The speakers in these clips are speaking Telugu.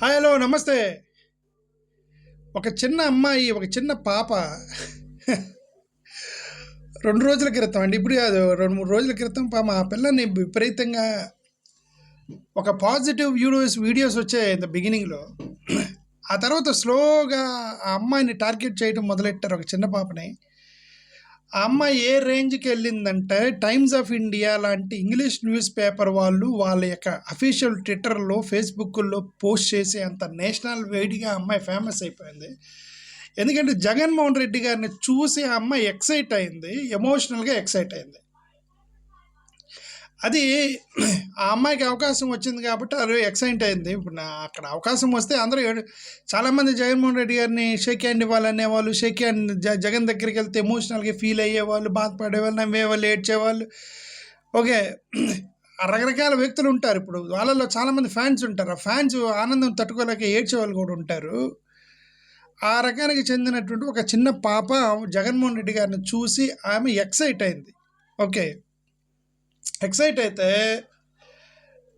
హాయ్ హలో నమస్తే. ఒక చిన్న అమ్మాయి ఒక చిన్న పాప రెండు రోజుల క్రితం అండి ఇప్పుడు కాదు రెండు మూడు రోజుల క్రితం పాప ఆ పిల్లని విపరీతంగా ఒక పాజిటివ్ వీడియోస్ వీడియోస్ వచ్చాయి ఇంత బిగినింగ్లో ఆ తర్వాత స్లోగా ఆ అమ్మాయిని టార్గెట్ చేయడం మొదలెట్టారు ఒక చిన్న పాపని. ఆ అమ్మాయి ఏ రేంజ్కి వెళ్ళిందంటే టైమ్స్ ఆఫ్ ఇండియా లాంటి ఇంగ్లీష్ న్యూస్ పేపర్ వాళ్ళు వాళ్ళ యొక్క అఫీషియల్ ట్విట్టర్లో ఫేస్బుక్లో పోస్ట్ చేసే అంత నేషనల్ వేడిగా అమ్మాయి ఫేమస్ అయిపోయింది. ఎందుకంటే జగన్మోహన్ రెడ్డి గారిని చూసి ఆ అమ్మాయి ఎక్సైట్ అయింది ఎమోషనల్గా ఎక్సైట్ అయింది. అది ఆ అమ్మాయికి అవకాశం వచ్చింది కాబట్టి అది ఎక్సైట్ అయింది. ఇప్పుడు నా అక్కడ అవకాశం వస్తే అందరూ చాలామంది జగన్మోహన్ రెడ్డి గారిని షేక్ హ్యాండ్ ఇవ్వాలనేవాళ్ళు షేక్ హ్యాండ్ జ జగన్ దగ్గరికి వెళ్తే ఎమోషనల్గా ఫీల్ అయ్యేవాళ్ళు బాధపడేవాళ్ళు నవ్వేవాళ్ళు ఏడ్చేవాళ్ళు. ఓకే రకరకాల వ్యక్తులు ఉంటారు ఇప్పుడు. వాళ్ళలో చాలామంది ఫ్యాన్స్ ఉంటారు. ఆ ఫ్యాన్స్ ఆనందం తట్టుకోలేక ఏడ్చే వాళ్ళు కూడా ఉంటారు. ఆ రకానికి చెందినటువంటి ఒక చిన్న పాప జగన్మోహన్ రెడ్డి గారిని చూసి ఆమె ఎక్సైట్ అయింది. ఓకే. ఎక్సైట్ అయితే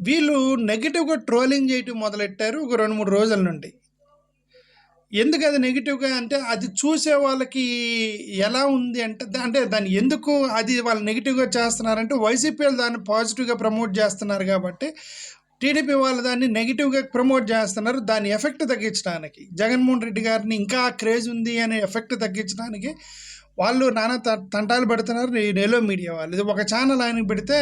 వీళ్ళు నెగిటివ్గా ట్రోలింగ్ చేయటం మొదలెట్టారు ఒక రెండు మూడు రోజుల నుండి. ఎందుకు అది నెగిటివ్గా అంటే అది చూసే వాళ్ళకి ఎలా ఉంది అంటే దా- అంటే దాన్ని ఎందుకు అది వాళ్ళు నెగిటివ్గా చేస్తున్నారంటే వైసీపీ వాళ్ళు దాన్ని పాజిటివ్గా ప్రమోట్ చేస్తున్నారు కాబట్టి టీడీపీ వాళ్ళు దాన్ని నెగిటివ్గా ప్రమోట్ చేస్తున్నారు. దాని ఎఫెక్ట్ తగ్గించడానికి. జగన్మోహన్ రెడ్డి గారిని ఇంకా క్రేజ్ ఉంది అనే ఎఫెక్ట్ తగ్గించడానికి వాళ్ళు నానా త- తంటాలు పెడుతున్నారు నెలో మీడియా వాళ్ళు. ఇది ఒక ఛానల్ ఆయనకి పెడితే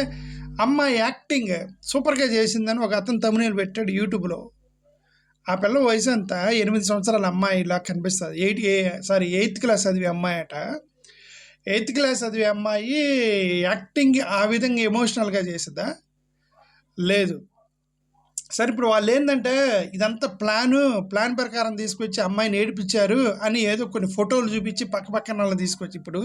అమ్మాయి యాక్టింగ్ సూపర్గా చేసిందని ఒక అతను తమిళ పెట్టాడు యూట్యూబ్లో. ఆ పిల్ల వయసు అంతా ఎనిమిది సంవత్సరాల అమ్మాయి ఇలా కనిపిస్తుంది. ఎయిట్ ఏ సారీ ఎయిత్ క్లాస్ చదివే అమ్మాయి అట. ఎయిత్ క్లాస్ చదివే అమ్మాయి యాక్టింగ్ ఆ విధంగా ఎమోషనల్గా చేసిద్దా లేదు. సరే ఇప్పుడు వాళ్ళు ఏంటంటే ఇదంతా ప్లాను ప్లాన్ ప్రకారం తీసుకొచ్చి అమ్మాయిని ఏడిపించారు అని ఏదో కొన్ని ఫోటోలు చూపించి పక్క పక్కన వాళ్ళని తీసుకొచ్చి ఇప్పుడు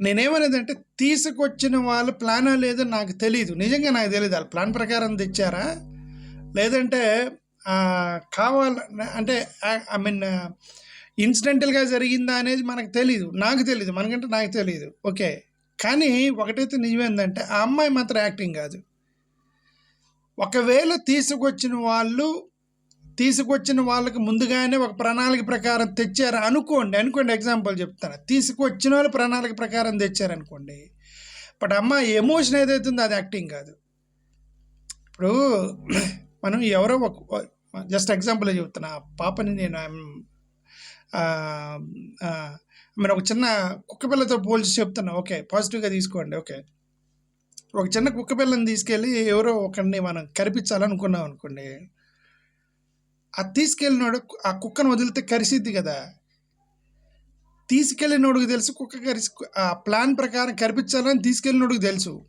నేనేమనేదంటే తీసుకొచ్చిన వాళ్ళు ప్లానా లేదో నాకు తెలియదు నిజంగా నాకు తెలియదు వాళ్ళు ప్లాన్ ప్రకారం తెచ్చారా? లేదంటే కావాల అంటే ఐ మీన్ ఇన్సిడెంటల్గా జరిగిందా అనేది మనకు తెలియదు నాకు తెలియదు మనకంటే నాకు తెలియదు ఓకే. కానీ ఒకటైతే నిజమేందంటే ఆ అమ్మాయి మాత్రం యాక్టింగ్ కాదు. ఒకవేళ తీసుకొచ్చిన వాళ్ళు తీసుకొచ్చిన వాళ్ళకి ముందుగానే ఒక ప్రణాళిక ప్రకారం తెచ్చారు అనుకోండి అనుకోండి ఎగ్జాంపుల్ చెప్తాను. తీసుకొచ్చిన వాళ్ళు ప్రణాళిక ప్రకారం తెచ్చారనుకోండి బట్ అమ్మ ఎమోషన్ ఏదైతే ఉందో అది యాక్టింగ్ కాదు. ఇప్పుడు మనం ఎవరో ఒక జస్ట్ ఎగ్జాంపుల్ చెప్తున్నా. పాపని నేను మీరు ఒక చిన్న కుక్క పిల్లతో పోల్చి చెప్తున్నా. ఓకే పాజిటివ్గా తీసుకోండి. ఓకే. ఒక చిన్న కుక్క పిల్లని తీసుకెళ్ళి ఎవరో ఒకరిని మనం కరిపించాలనుకున్నాం అనుకోండి ఆ తీసుకెళ్ళినోడు ఆ కుక్కను వదిలితే కరిసిద్ది కదా. తీసుకెళ్ళినోడికి తెలుసు కుక్క కరిసి ఆ ప్లాన్ ప్రకారం కరిపించాలని తీసుకెళ్ళినోడికి తెలుసు.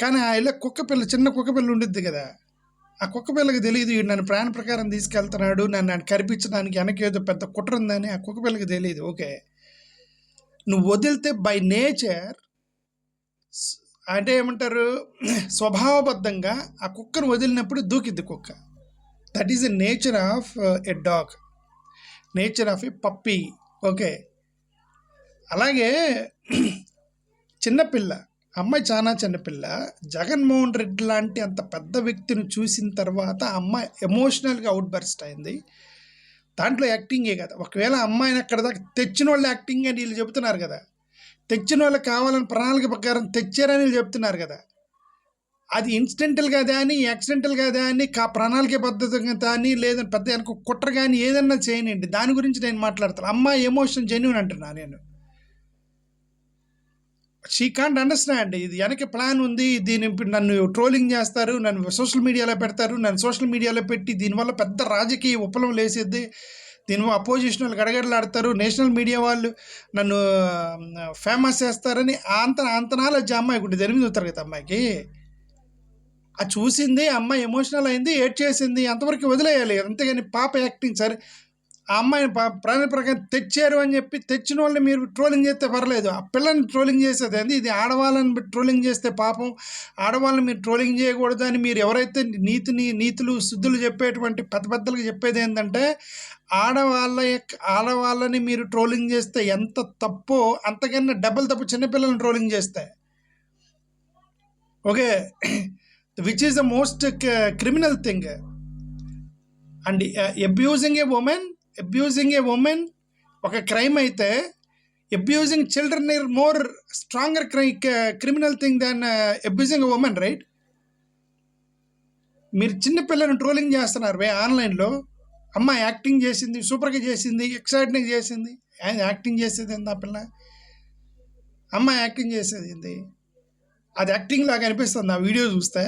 కానీ ఆ ఇలా కుక్క పిల్ల చిన్న కుక్క పిల్ల ఉండిద్ది కదా. ఆ కుక్క పిల్లకి తెలియదు నన్ను ప్రాణ ప్రకారం తీసుకెళ్తున్నాడు నన్ను నన్ను కరిపించడానికి వెనక ఏదో పెద్ద కుట్ర ఉందని ఆ కుక్క పిల్లకి తెలియదు. ఓకే. నువ్వు వదిలితే బై నేచర్ అంటే ఏమంటారు? స్వభావబద్ధంగా ఆ కుక్కను వదిలినప్పుడు దూకిద్ది కుక్క. That is the nature of a dog nature of a puppy okay అలాగే చిన్నపిల్ల అమ్మాయి చాలా చిన్నపిల్ల జగన్మోహన్ రెడ్డి లాంటి అంత పెద్ద వ్యక్తిని చూసిన తర్వాత అమ్మాయి ఎమోషనల్గా అవుట్ బర్స్ట్ అయింది. దాంట్లో యాక్టింగే కదా. ఒకవేళ అమ్మాయిని అక్కడ దాకా తెచ్చిన వాళ్ళు యాక్టింగ్ అని వీళ్ళు చెబుతున్నారు కదా. తెచ్చిన వాళ్ళకి కావాలని ప్రణాళిక ప్రకారం తెచ్చారని చెప్తున్నారు కదా. అది ఇన్సిడెంటల్ కదా అని యాక్సిడెంటల్ కదా అని కా ప్రణాళిక పద్ధతి కానీ లేదని పెద్ద వెనక కుట్ర కానీ ఏదన్నా చేయనండి. దాని గురించి నేను మాట్లాడతాను. అమ్మాయి ఎమోషన్ జెన్యున్ అంటున్నా నేను. షీ కాంట్ అండర్స్టాండ్ ఇది వెనక ప్లాన్ ఉంది. దీని నన్ను ట్రోలింగ్ చేస్తారు నన్ను సోషల్ మీడియాలో పెడతారు నన్ను సోషల్ మీడియాలో పెట్టి దీనివల్ల పెద్ద రాజకీయ ఉపలం లేసేది దీని అపోజిషన్ వాళ్ళు గడగడలాడతారు. నేషనల్ మీడియా వాళ్ళు నన్ను ఫేమస్ చేస్తారని అంత అంతనాల నాలెడ్జ్ అమ్మాయి ఇప్పుడు చూస్తారు తరగతి అమ్మాయికి. ఆ చూసింది అమ్మాయి ఎమోషనల్ అయింది ఏడ్ చేసింది అంతవరకు వదిలేయాలి. అంతేగాని పాప యాక్టింగ్ సరే ఆ అమ్మాయిని పా- ప్రకారం తెచ్చారు అని చెప్పి తెచ్చిన వాళ్ళని మీరు ట్రోలింగ్ చేస్తే పర్లేదు. ఆ పిల్లని ట్రోలింగ్ చేసేది అండి ఇది ఆడవాళ్ళని ట్రోలింగ్ చేస్తే పాపం ఆడవాళ్ళని మీరు ట్రోలింగ్ చేయకూడదు అని మీరు ఎవరైతే నీతిని నీతులు శుద్ధులు చెప్పేటువంటి పెద్ద పెద్దలకు చెప్పేది ఏంటంటే ఆడవాళ్ళ యొక్క ఆడవాళ్ళని మీరు ట్రోలింగ్ చేస్తే ఎంత తప్పో అంతకన్నా డబల్ తప్పు చిన్నపిల్లల్ని ట్రోలింగ్ చేస్తే. Okay? Which is the most criminal thing and abusing a women abusing a women ఒక క్రైమ్ అయితే abusing children is more stronger cry criminal thing than abusing a women right? మీరు చిన్నపిల్లను ట్రోలింగ్ చేస్తున్నారు వే ఆన్లైన్లో. అమ్మ యాక్టింగ్ చేసింది సూపర్గా చేసింది ఎక్సైటింగ్ చేసింది. యాక్టింగ్ చేసేది ఏంది ఆ పిల్ల? అమ్మ యాక్టింగ్ చేసేది ఏంది? అది యాక్టింగ్ లాగా అనిపిస్తుంది ఆ వీడియో చూస్తే.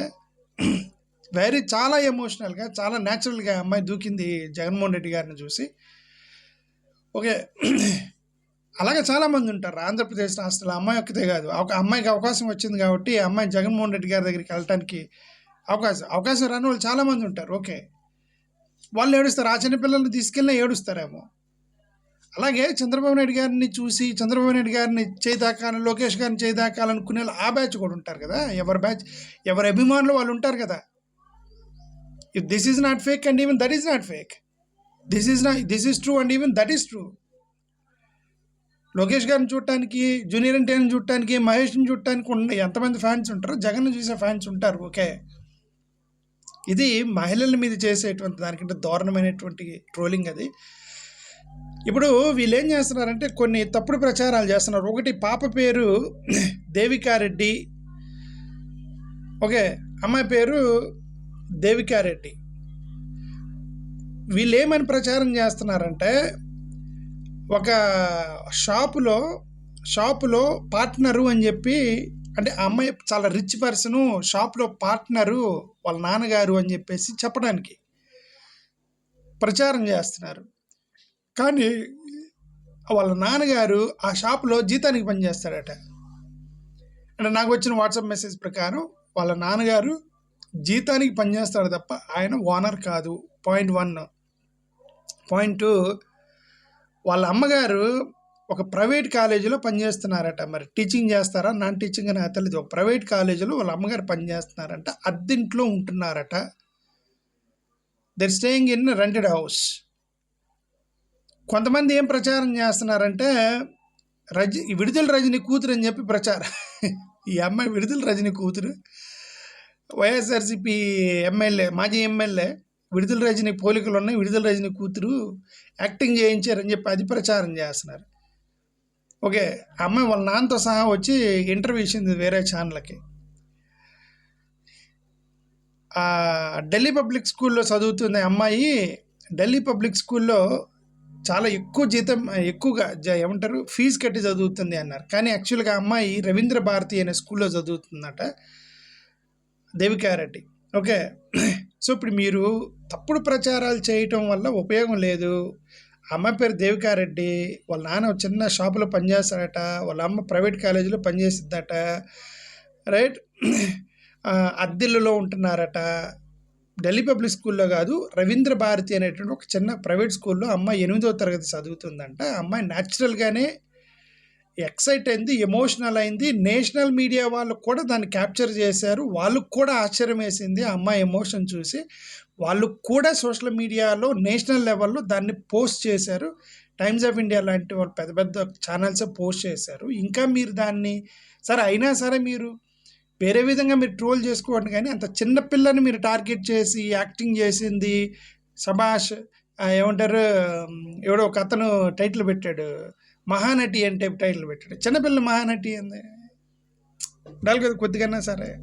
వెరీ చాలా ఎమోషనల్గా చాలా న్యాచురల్గా అమ్మాయి దూకింది జగన్మోహన్ రెడ్డి గారిని చూసి. ఓకే. అలాగే చాలామంది ఉంటారు ఆంధ్రప్రదేశ్ రాష్ట్రంలో అమ్మాయి ఒక్కతే కాదు. ఒక అమ్మాయికి అవకాశం వచ్చింది కాబట్టి ఆ అమ్మాయి జగన్మోహన్ రెడ్డి గారి దగ్గరికి వెళ్ళటానికి అవకాశం అవకాశం రాని వాళ్ళు చాలామంది ఉంటారు. ఓకే. వాళ్ళు ఏడుస్తారు ఆ చిన్న పిల్లల్ని తీసుకెళ్ళినా ఏడుస్తారేమో. అలాగే చంద్రబాబు నాయుడు గారిని చూసి చంద్రబాబు నాయుడు గారిని చేదాకాలని లోకేష్ గారిని చేదాకాలనుకునే వాళ్ళు ఆ బ్యాచ్ కూడా ఉంటారు కదా. ఎవరి బ్యాచ్ ఎవరి అభిమానులు వాళ్ళు ఉంటారు కదా. If this is not fake and even that is not fake this is నా this is true and even that is true Lokesh గారిని చూడటానికి జూనియర్ ఎన్టీఆర్ని చూడటానికి మహేష్ని చూడటానికి ఉన్న ఎంతమంది ఫ్యాన్స్ ఉంటారో జగన్ చూసే ఫ్యాన్స్ ఉంటారు ఓకే. ఇది మహిళల మీద చేసేటువంటి దానికంటే దారుణమైనటువంటి ట్రోలింగ్ అది. ఇప్పుడు వీళ్ళు ఏం చేస్తున్నారంటే కొన్ని తప్పుడు ప్రచారాలు చేస్తున్నారు. ఒకటి పాప పేరు దేవికారెడ్డి ఓకే అమ్మాయి పేరు దేవికారెడ్డి. వీళ్ళు ఏమని ప్రచారం చేస్తున్నారంటే ఒక షాపులో షాపులో పార్ట్నరు అని చెప్పి అంటే ఆ అమ్మాయి చాలా రిచ్ పర్సను షాప్లో పార్ట్నరు వాళ్ళ నాన్నగారు అని చెప్పేసి చెప్పడానికి ప్రచారం చేస్తున్నారు. కానీ వాళ్ళ నాన్నగారు ఆ షాప్లో జీతానికి పనిచేస్తాడట. అంటే నాకు వచ్చిన వాట్సాప్ మెసేజ్ ప్రకారం వాళ్ళ నాన్నగారు జీతానికి పనిచేస్తాడు తప్ప ఆయన ఓనర్ కాదు. Point one. పాయింట్ టూ వాళ్ళ అమ్మగారు ఒక ప్రైవేట్ కాలేజీలో పనిచేస్తున్నారట మరి టీచింగ్ చేస్తారా? నాన్ టీచింగ్ అని తెలియదు ఒక ప్రైవేట్ కాలేజీలో వాళ్ళ అమ్మగారు పనిచేస్తున్నారంట అద్దెంట్లో ఉంటున్నారట. They're staying in rented house కొంతమంది ఏం ప్రచారం చేస్తున్నారంటే రజ విడుదల రజని కూతురు అని చెప్పి ప్రచారం. ఈ అమ్మాయి విడుదల రజని కూతురు. వైఎస్ఆర్సీపీ ఎమ్మెల్యే మాజీ ఎమ్మెల్యే విడుదల రజని పోలికలు ఉన్నాయి. విడుదల రజని కూతురు యాక్టింగ్ చేయించారని చెప్పి అది ప్రచారం చేస్తున్నారు. ఓకే అమ్మాయి వాళ్ళ నాన్నతో సహా వచ్చి ఇంటర్వ్యూ ఇచ్చింది వేరే ఛానల్కి. ఢిల్లీ పబ్లిక్ స్కూల్లో చదువుతున్న అమ్మాయి ఢిల్లీ పబ్లిక్ స్కూల్లో చాలా ఎక్కువ జీతం ఎక్కువగా ఏమంటారు ఫీజు కట్టి చదువుతుంది అన్నారు. కానీ యాక్చువల్గా అమ్మాయి రవీంద్ర భారతి అనే స్కూల్లో చదువుతుందట. దేవికారెడ్డి ఓకే. సో ఇప్పుడు మీరు తప్పుడు ప్రచారాలు చేయటం వల్ల ఉపయోగం లేదు. అమ్మ అమ్మాయి పేరు దేవికారెడ్డి వాళ్ళ నాన్న చిన్న షాపులో పనిచేస్తాడట వాళ్ళ అమ్మ ప్రైవేట్ కాలేజీలో పనిచేసిద్దట రైట్? అద్దెల్లో ఉంటున్నారట. ఢిల్లీ పబ్లిక్ స్కూల్లో కాదు రవీంద్ర భారతి అనేటువంటి ఒక చిన్న ప్రైవేట్ స్కూల్లో అమ్మాయి ఎనిమిదో తరగతి చదువుతుందంట. అమ్మాయి న్యాచురల్గానే ఎక్సైట్ అయింది ఎమోషనల్ అయింది. నేషనల్ మీడియా వాళ్ళు కూడా దాన్ని క్యాప్చర్ చేశారు. వాళ్ళకు కూడా ఆశ్చర్యం వేసింది. ఆ అమ్మాయి ఎమోషన్ చూసి వాళ్ళు కూడా సోషల్ మీడియాలో నేషనల్ లెవెల్లో దాన్ని పోస్ట్ చేశారు. టైమ్స్ ఆఫ్ ఇండియా లాంటి వాళ్ళు పెద్ద పెద్ద ఛానల్స్ పోస్ట్ చేశారు. ఇంకా మీరు దాన్ని సరే అయినా సరే మీరు వేరే విధంగా మీరు ట్రోల్ చేసుకోండి కానీ అంత చిన్న పిల్లని మీరు టార్గెట్ చేసి యాక్టింగ్ చేసింది సభాష్ ఏమంటారు ఎవడో ఒక అతను టైటిల్ పెట్టాడు. మహానటి అంటే టైటిల్ పెట్టాడు. చిన్నపిల్ల మహానటి అంది ఉండాలి కదా కొద్దిగా సరే.